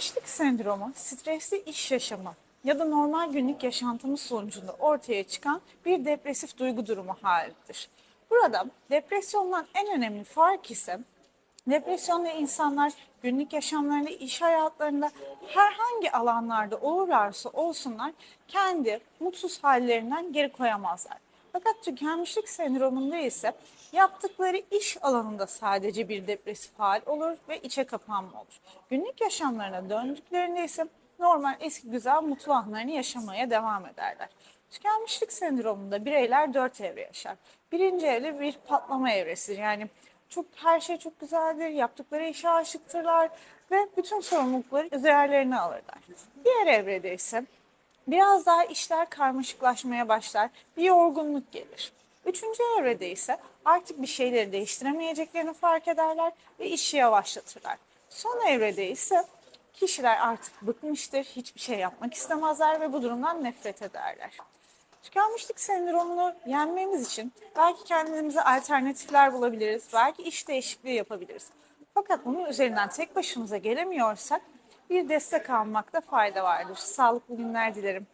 Tükenmişlik sendromu, stresli iş yaşamı ya da normal günlük yaşantımız sonucunda ortaya çıkan bir depresif duygu durumu halidir. Burada depresyondan en önemli fark ise depresyonda insanlar günlük yaşamlarında, iş hayatlarında herhangi alanlarda olurlarsa olsunlar kendi mutsuz hallerinden geri koyamazlar. Fakat tükenmişlik sendromunda ise yaptıkları iş alanında sadece bir depresif hal olur ve içe kapanma olur. Günlük yaşamlarına döndüklerinde ise normal eski güzel mutlu anlarını yaşamaya devam ederler. Tükenmişlik sendromunda bireyler dört evre yaşar. Birinci evre bir patlama evresidir. Yani çok her şey çok güzeldir, yaptıkları işe aşıktırlar ve bütün sorumlulukları üzerlerine alırlar. Diğer evrede ise Biraz daha işler karmaşıklaşmaya başlar, bir yorgunluk gelir. Üçüncü evrede ise artık bir şeyleri değiştiremeyeceklerini fark ederler ve işi yavaşlatırlar. Son evrede ise kişiler artık bıkmıştır, hiçbir şey yapmak istemezler ve bu durumdan nefret ederler. Tükenmişlik sendromunu yenmemiz için belki kendimize alternatifler bulabiliriz, belki iş değişikliği yapabiliriz. Fakat bunun üzerinden tek başımıza gelemiyorsak bir destek almakta fayda vardır. Sağlıklı günler dilerim.